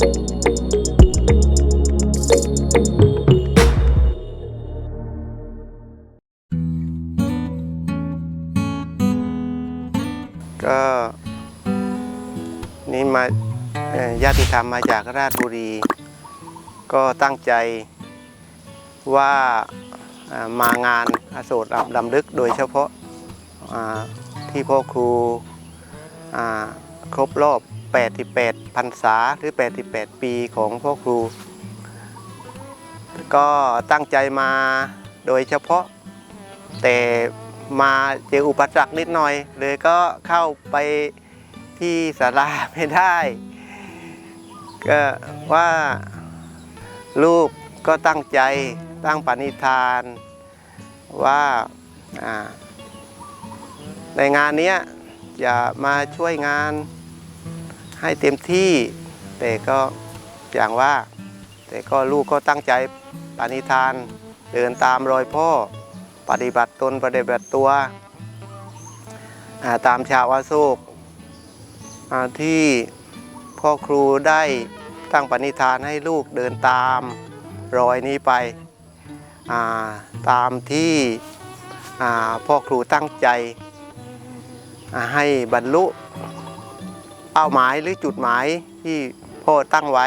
ก็นี่มาญาติธรรมมาจากราชบุรี ก็ตั้งใจว่ามางานอโศกลำลึกโดยเฉพาะที่พ่อครูอ่า ครบรอบ 88พรรษาหรือ 88 ปีของพ่อครู ก็ตั้งใจมาโดยเฉพาะ แต่มาเจออุปสรรคนิดหน่อย เลยก็เข้าไปที่ศาลาไม่ได้ ก็ว่าลูกก็ตั้งใจตั้งปณิธานว่าในงานนี้จะมาช่วยงาน ให้เต็มที่ แต่ก็อย่างว่า แต่ก็ลูกก็ตั้งใจปณิธาน เดินตามรอยพ่อ ปฏิบัติตนปฏิบัติตัวาตามชาวอาโศกที่พ่อครูได้ตั้งปณิธานให้ลูกเดินตามรอยนี้ไปาตามที่พ่อครูตั้งใจให้บรรลุ เป้าหมายหรือจุดหมายที่พ่อตั้งไว้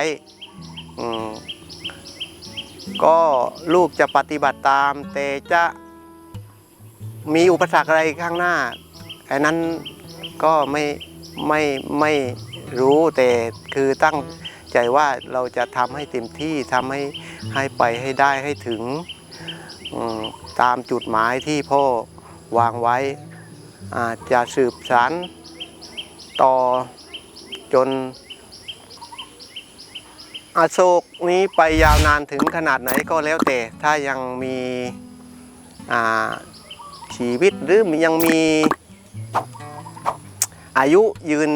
ก็ลูกจะปฏิบัติตาม แต่จะมีอุปสรรคอะไรข้างหน้าไอ้นั้นก็ไม่ไม่ไม่รู้แต่คือตั้งใจว่าเราจะทำให้เต็มที่ทำให้ให้ไปให้ได้ให้ถึงตามจุดหมายที่พ่อวางไว้อาจจะสืบสานต่อ จน อโศกนี้ไปยาวนานถึงขนาดไหนก็แล้วแต่ ถ้ายังมีชีวิตหรือยังมีอายุยืน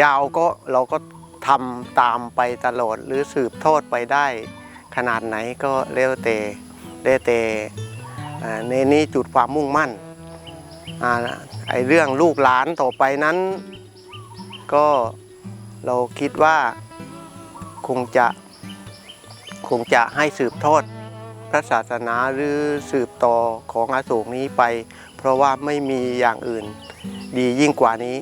ยาวก็เราก็ทำตามไปตลอดหรือสืบทอดไปได้ ขนาดไหนก็แล้วแต่แล้วแต่ในนี้จุดความมุ่งมั่นอไอเรื่องลูกหลานต่อไปนั้นก็ เราคิดว่าคงจะคงจะให้สืบทอดพระศาสนาหรือสืบต่อของอาโศกนี้ไป เพราะว่าไม่มีอย่างอื่นดียิ่งกว่านี้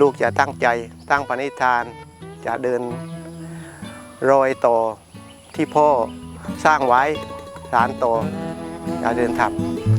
ลูกจะตั้งใจตั้งปณิธาน จะเดินรอยต่อที่พ่อสร้างไว้สารต่อจะเดินทำ